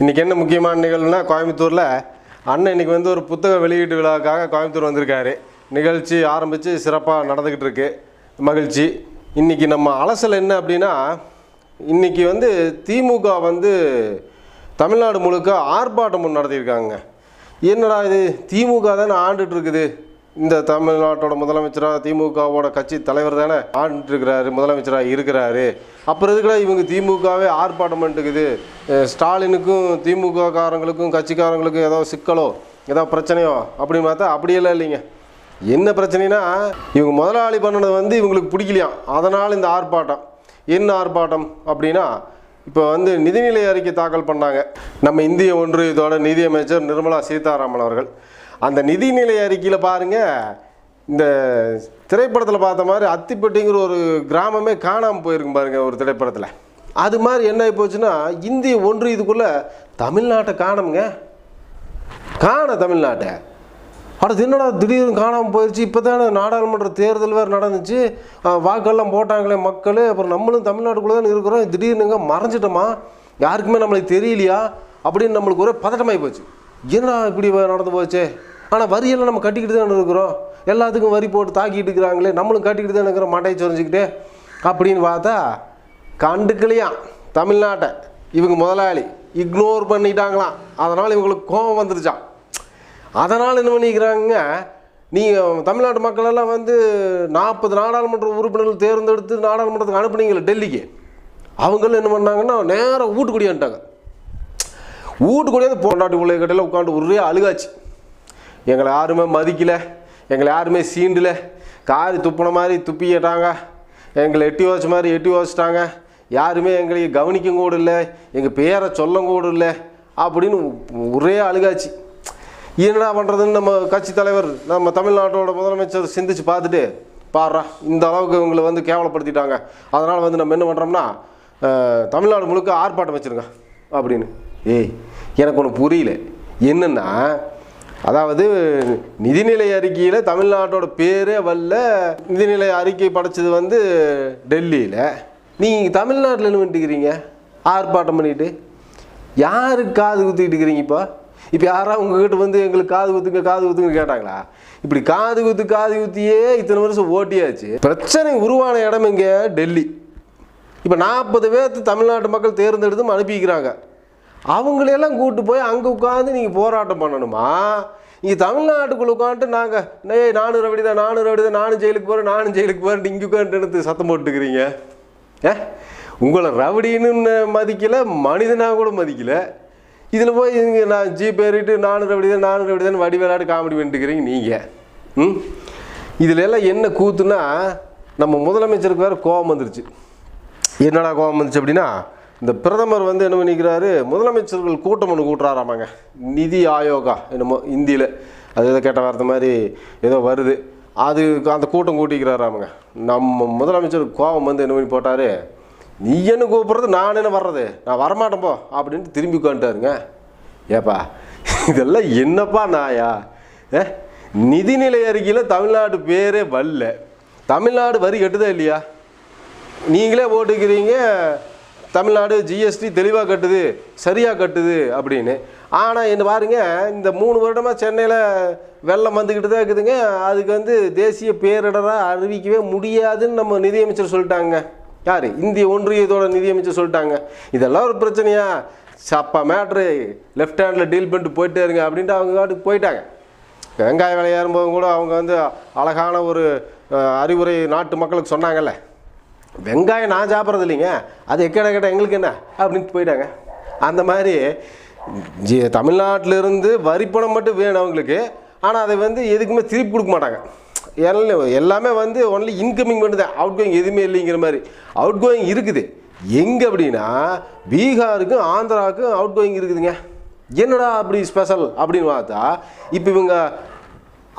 இன்றைக்கி என்ன முக்கியமான நிகழ்வுனா கோயம்புத்தூரில் அண்ணன் இன்னைக்கு வந்து ஒரு புத்தக வெளியீட்டு விழாவுக்காக கோயம்புத்தூர் வந்திருக்காரு. நிகழ்ச்சி ஆரம்பித்து சிறப்பாக நடந்துக்கிட்டு இருக்கு. மகிழ்ச்சி. இன்றைக்கி நம்ம அலசல் என்ன அப்படின்னா இன்றைக்கி வந்து திமுக வந்து தமிழ்நாடு முழுக்க ஆர்ப்பாட்டம் ஒன்று நடத்தியிருக்காங்க. என்னடா இது? திமுக தானே ஆண்டுட்டு இருக்குது. இந்த தமிழ்நாட்டோட முதலமைச்சராக திமுகவோட கட்சி தலைவர் தானே? ஆண்டுட்டு முதலமைச்சராக இருக்கிறாரு. அப்புறம் எதுக்குடா இவங்க திமுகவே ஆர்ப்பாட்டம் பண்ணிட்டுக்குது? ஸ்டாலினுக்கும் திமுக காரங்களுக்கும் கட்சிக்காரங்களுக்கும் ஏதோ சிக்கலோ ஏதோ பிரச்சனையோ அப்படின்னு பார்த்தா அப்படியெல்லாம் இல்லைங்க. என்ன பிரச்சனைனா இவங்க முதலாளி பண்ணது வந்து இவங்களுக்கு பிடிக்கலையாம் அதனால் இந்த ஆர்ப்பாட்டம். என்ன ஆர்ப்பாட்டம் அப்படின்னா இப்போ வந்து நிதிநிலை அறிக்கை தாக்கல் பண்ணாங்க. நம்ம இந்திய ஒன்றியத்தோட நிதியமைச்சர் நிர்மலா சீதாராமன் அவர்கள். அந்த நிதிநிலை அறிக்கையில் பாருங்க இந்த திரைப்படத்தில் பார்த்த மாதிரி அத்திப்பட்டிங்கிற ஒரு கிராமமே காணாமல் போயிருக்கும் பாருங்கள் ஒரு திரைப்படத்தில். அது மாதிரி என்ன ஆகி போச்சுன்னா இந்திய இதுக்குள்ளே தமிழ்நாட்டை காணுங்க காண தமிழ்நாட்டை. அடுத்து என்னடா திடீர்னு காணாமல் போயிடுச்சு இப்போ தானே நாடாளுமன்ற தேர்தல் வேறு நடந்துச்சு. வாக்கெல்லாம் போட்டாங்களே மக்கள் அப்புறம் நம்மளும் தமிழ்நாட்டுக்குள்ளே தான் இருக்கிறோம் திடீர்னுங்க மறைஞ்சிட்டோமா? யாருக்குமே நம்மளுக்கு தெரியலையா? அப்படின்னு நம்மளுக்கு ஒரே பதட்டமாகி போச்சு. என்னடா இப்படி நடந்து போச்சே? ஆனால் வரியெல்லாம் நம்ம கட்டிக்கிட்டு தானே இருக்கிறோம். எல்லாத்துக்கும் வரி போட்டு தாக்கிட்டு இருக்கிறாங்களே நம்மளும் கட்டிக்கிட்டு தானே இருக்கிறோம் மட்டையை சொரிஞ்சுக்கிட்டு. அப்படின்னு பார்த்தா கண்டுக்கலையாம் தமிழ்நாட்டை? இவங்க முதலாளி இக்னோர் பண்ணிட்டாங்களாம். அதனால் இவங்களுக்கு கோபம் வந்துருச்சான் அதனால் என்ன பண்ணிக்கிறாங்க நீங்கள் தமிழ்நாட்டு மக்களெல்லாம் வந்து நாற்பது நாடாளுமன்ற உறுப்பினர்கள் தேர்ந்தெடுத்து நாடாளுமன்றத்துக்கு அனுப்புனீங்களே டெல்லிக்கு. அவங்களும் என்ன பண்ணாங்கன்னா நேராக வீட்டுக்குடியான்ட்டாங்க வீட்டுக்குள்ளேயே பொண்டாட்டி பிள்ளை கட்டையில் உட்காந்து ஒரே அழுகாச்சு. எங்களை யாருமே மதிக்கல எங்களை யாருமே சீண்டலை. காரி துப்பின மாதிரி துப்பிட்டாங்க. எங்களை எட்டி வச்ச மாதிரி எட்டி வச்சிட்டாங்க யாருமே எங்களை கவனிக்க கூட இல்லை எங்கள் பேரை சொல்ல கூட இல்லை அப்படின்னு ஒரே அழுகாச்சு. என்னடா பண்ணுறதுன்னு நம்ம கட்சி தலைவர் நம்ம தமிழ்நாட்டோட முதலமைச்சர் சிந்திச்சு பார்த்துட்டு பாடுறா இந்த அளவுக்கு இவங்களை வந்து கேவலப்படுத்திட்டாங்க. அதனால் வந்து நம்ம என்ன பண்ணுறோம்னா தமிழ்நாடு முழுக்க ஆர்ப்பாட்டம் வச்சுருங்க அப்படின்னு. ஏய் எனக்கு ஒன்று புரியல. என்னென்னா அதாவது நிதிநிலை அறிக்கையில் தமிழ்நாட்டோட பேரே வரல. நிதிநிலை அறிக்கை படைச்சது வந்து டெல்லியில். நீங்கள் தமிழ்நாட்டில் என்ன பண்ணிட்டுக்கிறீங்க ஆர்ப்பாட்டம் பண்ணிட்டு. யாருக்கு காது குத்திக்கிட்டு இருக்கிறீங்க இப்போ? இப்போ யாராவது உங்ககிட்ட வந்து எங்களுக்கு காது குத்துங்க காது குத்துங்க கேட்டாங்களா? இப்படி காது குத்து காது குத்தியே இத்தனை வருஷம் ஓட்டியாச்சு. பிரச்சனை உருவான இடம் இங்கே டெல்லி. இப்போ நாற்பது பேர்த்து தமிழ்நாட்டு மக்கள் தேர்ந்தெடுத்து அனுப்பிக்கிறாங்க. அவங்களையெல்லாம் கூப்பிட்டு போய் அங்கே உட்காந்து நீங்கள் போராட்டம் பண்ணணுமா? இங்கே தமிழ்நாட்டுக்குள்ள உட்காந்துட்டு நாங்கள் ஏய் நானூறு அப்படி தான் நானூறு அப்படி தான் நானும் ஜெயிலுக்கு போகிறேன் நானும் ஜெயிலுக்கு போகிறேன் இங்கே உட்காந்துட்டு எடுத்து சத்தம் போட்டுக்கிறீங்க? ஏ? உங்களை ரவடின்னு மதிக்கலை மனிதனாக கூட மதிக்கலை. இதில் போய் இங்கே நான் ஜீப் ஏறிட்டு நானூறு அப்படி தான் நானூறு அப்படி தான் வடி காமெடி பண்ணிட்டுக்கிறீங்க நீங்கள் ம்? இதில் எல்லாம் என்ன கூத்துனா நம்ம முதலமைச்சருக்கு வேறு கோபம் வந்துருச்சு. என்னடா கோபம் வந்துச்சு அப்படின்னா இந்த பிரதமர் வந்து என்ன பண்ணிக்கிறாரு? முதலமைச்சர்கள் கூட்டம் ஒன்று கூட்டுறாராமாங்க. நிதி ஆயோகா என்னமோ இந்தியில். அது ஏதோ கேட்ட வார்த்தை மாதிரி ஏதோ வருது. அது அந்த கூட்டம் கூட்டிக்கிறாராமாங்க. நம்ம முதலமைச்சர் கோபம் வந்து என்ன பண்ணி போட்டார்? நீ என்ன கூப்பிட்றது? நான் என்ன வர்றது? நான் வரமாட்டேன் போ அப்படின்ட்டு திரும்பி உட்காந்துட்டாருங்க. ஏப்பா இதெல்லாம் என்னப்பா நாயா? ஏ நிதிநிலை அறிக்கையில் தமிழ்நாடு பேரே வரல. தமிழ்நாடு வரி கட்டுதா இல்லையா? நீங்களே போட்டுக்கிறீங்க தமிழ்நாடு ஜிஎஸ்டி தெளிவாக கட்டுது சரியாக கட்டுது அப்படின்னு. ஆனால் என்ன பாருங்க இந்த மூணு வருடமாக சென்னையில் வெள்ளம் வந்துக்கிட்டு தான் இருக்குதுங்க. அதுக்கு வந்து தேசிய பேரிடராக அறிவிக்கவே முடியாதுன்னு நம்ம நிதியமைச்சர் சொல்லிட்டாங்க. யார்? இந்திய ஒன்றியத்தோட நிதியமைச்சர் சொல்லிட்டாங்க. இதெல்லாம் ஒரு பிரச்சனையா? சப்பா மேட்ரு லெஃப்ட் ஹேண்டில் டீல் பண்ணிட்டு போயிட்டே இருங்க அப்படின்ட்டு அவங்க காட்டுக்கு போயிட்டாங்க. வெங்காய விலை ஏறும்போது கூட அவங்க வந்து அழகான ஒரு அறிவுரை நாட்டு மக்களுக்கு சொன்னாங்கல்ல. வெங்காயம் நான் சாப்பிட்றது இல்லைங்க. அது எக்கட கேட்ட எங்களுக்கு என்ன? அப்படின்ட்டு போயிட்டாங்க. அந்த மாதிரி ஜி தமிழ்நாட்டிலிருந்து வரிப்பணம் மட்டும் வேணும் அவங்களுக்கு. ஆனால் அதை வந்து எதுக்குமே திருப்பி கொடுக்க மாட்டாங்க. எல்லாம் எல்லாமே வந்து ஒன்லி இன்கமிங் மட்டும் தான் அவுட் கோயிங் எதுவுமே இல்லைங்கிற மாதிரி. அவுட் கோயிங் இருக்குது. எங்கே அப்படின்னா பீகாருக்கும் ஆந்திராவுக்கும் அவுட் கோயிங் இருக்குதுங்க. என்னடா அப்படி ஸ்பெஷல் அப்படின்னு பார்த்தா இப்போ இவங்க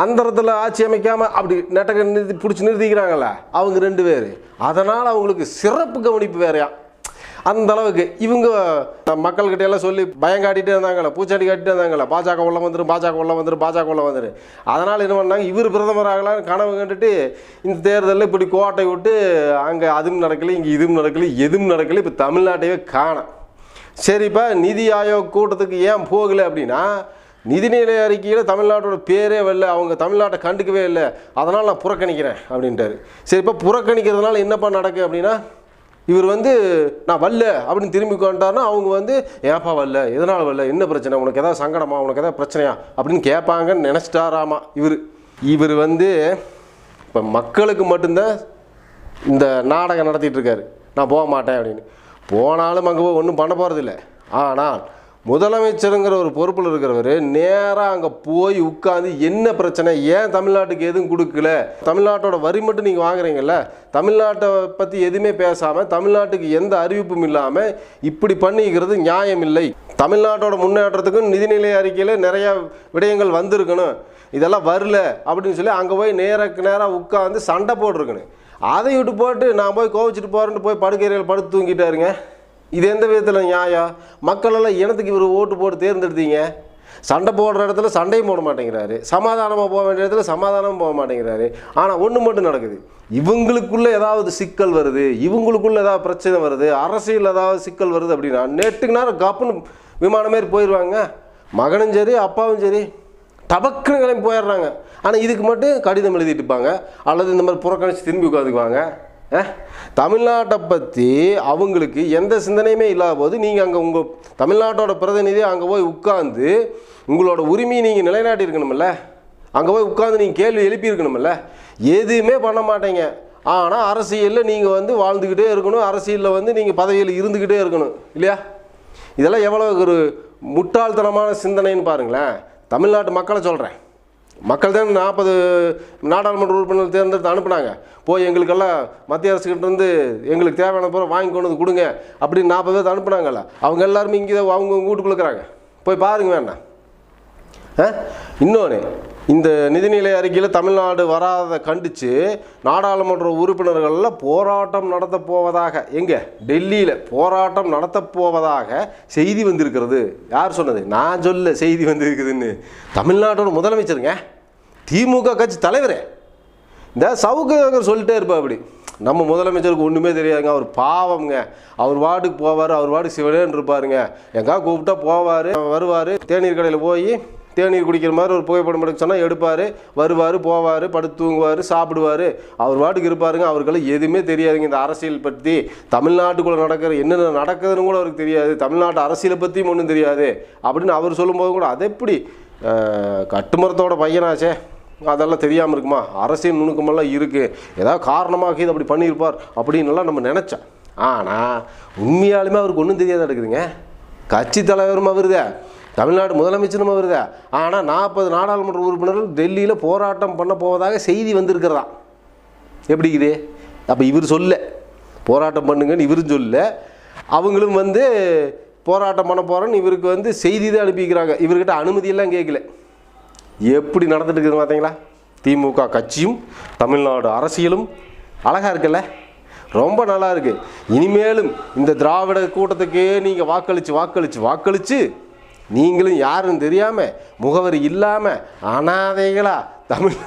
அந்தரத்தில் ஆட்சி அமைக்காமல் அப்படி நெட்டக நிறுத்தி பிடிச்சி நிறுத்திக்கிறாங்கல்ல அவங்க ரெண்டு பேர். அதனால் அவங்களுக்கு சிறப்பு கவனிப்பு வேறையா. அந்த அளவுக்கு இவங்க மக்கள்கிட்ட எல்லாம் சொல்லி பயம் காட்டிகிட்டே இருந்தாங்களே பூச்சாடி காட்டிட்டே இருந்தாங்களே பாஜக உள்ள வந்துடும் பாஜக உள்ள வந்துடும் பாஜக உள்ள வந்துடும் அதனால் என்ன பண்ணாங்க இவர் பிரதமர் ஆகலான்னு கனவு கண்டுட்டு இந்த தேர்தலில் இப்படி கோட்டை விட்டு அங்கே அதுவும் நடக்கல இங்கே இதுவும் நடக்கல எதுவும் நடக்கல இப்போ தமிழ்நாட்டையே காணோம். சரிப்பா நிதி ஆயோக் கூட்டத்துக்கு ஏன் போகலை அப்படின்னா நிதிநிலை அறிக்கையில் தமிழ்நாட்டோட பேரே வரல அவங்க தமிழ்நாட்டை கண்டுக்கவே இல்லை. அதனால் நான் புறக்கணிக்கிறேன் அப்படின்ட்டாரு. சரி இப்போ புறக்கணிக்கிறதுனால என்னப்பா நடக்கு அப்படின்னா இவர் வந்து நான் வரல அப்படின்னு திரும்பி கொண்டாருன்னா அவங்க வந்து ஏப்பா வரல? எதனால் வரல? என்ன பிரச்சனை? உனக்கு எதாவது சங்கடமா? உனக்கு எதாவது பிரச்சனையா? அப்படின்னு கேட்பாங்கன்னு நினச்சிட்டாராமா இவர். இவர் வந்து இப்போ மக்களுக்கு மட்டும்தான் இந்த நாடகம் நடத்திட்டு இருக்காரு. நான் போக மாட்டேன் அப்படின்னு. போனாலும் அங்கே ஒன்றும் பண்ண போகிறதில்ல ஆனால் முதலமைச்சருங்கிற ஒரு பொறுப்பில் இருக்கிறவர் நேராக அங்கே போய் உட்காந்து என்ன பிரச்சனை? ஏன் தமிழ்நாட்டுக்கு எதுவும் கொடுக்கல? தமிழ்நாட்டோட வரி மட்டும் நீங்கள் வாங்குறீங்கல்ல? தமிழ்நாட்டை பற்றி எதுவுமே பேசாமல் தமிழ்நாட்டுக்கு எந்த அறிவிப்பும் இல்லாமல் இப்படி பண்ணிக்கிறது நியாயம் இல்லை தமிழ்நாட்டோட முன்னேற்றத்துக்கும் நிதிநிலை அறிக்கையில் நிறையா விடயங்கள் வந்திருக்கணும். இதெல்லாம் வரல அப்படின்னு சொல்லி அங்கே போய் நேருக்கு நேராக உட்காந்து சண்டை போட்டிருக்கணும். அதை விட்டு போட்டு நான் போய் கோவிச்சிட்டு போகிறேன்ட்டு போய் படுக்கையில் படுத்து தூங்கிட்டாருங்க. இது எந்த விதத்தில் நியாயம்? மக்களெல்லாம் இனத்துக்கு இவர் ஓட்டு போட்டு தேர்ந்தெடுத்தீங்க. சண்டை போடுற இடத்துல சண்டையும் போட மாட்டேங்கிறாரு. சமாதானமாக போக வேண்டிய இடத்துல சமாதானமும் போக மாட்டேங்கிறாரு. ஆனால் ஒன்று மட்டும் நடக்குது. இவங்களுக்குள்ளே ஏதாவது சிக்கல் வருது. இவங்களுக்குள்ளே ஏதாவது பிரச்சனை வருது. அரசியல் ஏதாவது சிக்கல் வருது அப்படின்னா நேற்றுக்கு நேரம் கப்புன்னு விமானம் மாரி போயிடுவாங்க மகனும் சரி அப்பாவும் சரி டபக்குன்னு கிளம்பி போயிடுறாங்க. ஆனால் இதுக்கு மட்டும் கடிதம் எழுதிட்டுப்பாங்க அல்லது இந்த மாதிரி புறக்கணித்து திரும்பி உட்காந்துக்குவாங்க. தமிழ்நாட்டை பற்றி அவங்களுக்கு எந்த சிந்தனையுமே இல்லாத போது நீங்கள் அங்கே உங்கள் தமிழ்நாட்டோட பிரதிநிதி அங்கே போய் உட்காந்து உங்களோட உரிமையை நீங்கள் நிலைநாட்டியிருக்கணுமில்ல? அங்கே போய் உட்காந்து நீங்கள் கேள்வி எழுப்பியிருக்கணுமில்ல? எதுவுமே பண்ண மாட்டீங்க. ஆனால் அரசியலில் நீங்கள் வந்து வாழ்ந்துக்கிட்டே இருக்கணும். அரசியலில் வந்து நீங்கள் பதவியில் இருந்துக்கிட்டே இருக்கணும். இல்லையா? இதெல்லாம் எவ்வளோ ஒரு முட்டாள்தனமான சிந்தனைன்னு பாருங்களேன். தமிழ்நாட்டு மக்களை சொல்கிறேன் மக்கள் தான் நாற்பது நாடாளுமன்ற உறுப்பினர் தேர்ந்தெடுத்து அனுப்புனாங்க. போய் எங்களுக்கெல்லாம் மத்திய அரசுக்கிட்டேருந்து எங்களுக்கு தேவையான பொருள் வாங்கி கொண்டு வந்து கொடுங்க அப்படின்னு நாற்பது பேர் அனுப்புனாங்கல்ல. அவங்க எல்லாருமே இங்கே அவங்க வீட்டுக்குள்ளுக்குறாங்க போய் பாருங்க வேண்டாம் இன்னொன்று இந்த நிதிநிலை அறிக்கையில் தமிழ்நாடு வராத கண்டித்து நாடாளுமன்ற உறுப்பினர்கள்லாம் போராட்டம் நடத்த போவதாக எங்கே? டெல்லியில் போராட்டம் நடத்த போவதாக செய்தி வந்திருக்கிறது. யார் சொன்னது? நான் சொல்ல செய்தி வந்திருக்குதுன்னு. தமிழ்நாட்டோட முதலமைச்சருங்க. திமுக கட்சி தலைவரே. இந்த சவுக்கு சொல்லிட்டே இருப்பா அப்படி. நம்ம முதலமைச்சருக்கு ஒன்றுமே தெரியாதுங்க. அவர் பாவம்ங்க. அவர் வார்டுக்கு போவார் அவர் வார்டுக்கு சிவனேன்னு இருப்பாருங்க. எங்கா கூப்பிட்டா போவார் வருவார். தேநீர் கடையில் போய் தேநீர் குடிக்கிற மாதிரி ஒரு புகைப்படம் எடுக்க சொன்னால் எடுப்பார் வருவார் போவார் படுத்து தூங்குவார் சாப்பிடுவார். அவர் வாட்டுக்கு இருப்பாருங்க. அவருக்கெல்லாம் எதுவுமே தெரியாதுங்க. இந்த அரசியல் பற்றி தமிழ்நாட்டுக்குள்ளே நடக்கிற என்னென்ன நடக்குதுன்னு கூட அவருக்கு தெரியாது. தமிழ்நாட்டு அரசியலை பற்றியும் ஒன்றும் தெரியாது. அப்படின்னு அவர் சொல்லும்போது கூட அது எப்படி கட்டுமரத்தோட பையனாச்சே. அதெல்லாம் தெரியாமல் இருக்குமா? அரசியல் நுணுக்கமெல்லாம் இருக்குது ஏதாவது காரணமாக இது அப்படி பண்ணியிருப்பார் அப்படின்னுலாம் நம்ம நினச்சோம். ஆனால் உண்மையாலுமே அவருக்கு ஒன்றும் தெரியாத இருக்குதுங்க கட்சி தலைவரும் அவருதே தமிழ்நாடு முதலமைச்சரும் அவருதே ஆனால் நாற்பது நாடாளுமன்ற உறுப்பினர்கள் டெல்லியில் போராட்டம் பண்ண போவதாக செய்தி வந்திருக்கிறதா? எப்படி இது அப்போ இவர் சொல்ல. போராட்டம் பண்ணுங்கன்னு இவரும் சொல்ல. அவங்களும் வந்து போராட்டம் பண்ண போகிறோன்னு இவருக்கு வந்து செய்தி தான் அனுப்பிக்கிறாங்க இவர்கிட்ட அனுமதியெல்லாம் கேட்கல. எப்படி நடந்துட்டு இருக்குது பார்த்தீங்களா திமுக கட்சியும் தமிழ்நாடு அரசியலும் அழகாக இருக்குல்ல? ரொம்ப நல்லா இருக்குது இனிமேலும் இந்த திராவிட கூட்டத்துக்கே நீங்கள் வாக்களித்து வாக்களித்து வாக்களித்து நீங்களும் யாருன்னு தெரியாமல் முகவரி இல்லாமல் அனாதைகளா தமிழ்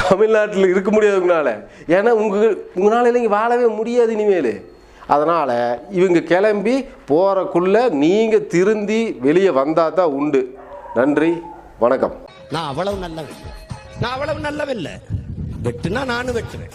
தமிழ்நாட்டில் இருக்க முடியாது உங்களால். ஏன்னா உங்கள் உங்களால் இல்லைங்க வாழவே முடியாது இனிமேல். அதனால் இவங்க கிளம்பி போகிறக்குள்ளே நீங்கள் திருந்தி வெளியே வந்தால் தான் உண்டு. நன்றி வணக்கம். நான் அவ்வளவு நல்லவன் நான் அவ்வளவு நல்லவில்லை வெட்டுனா நானும் வெட்டுவேன்.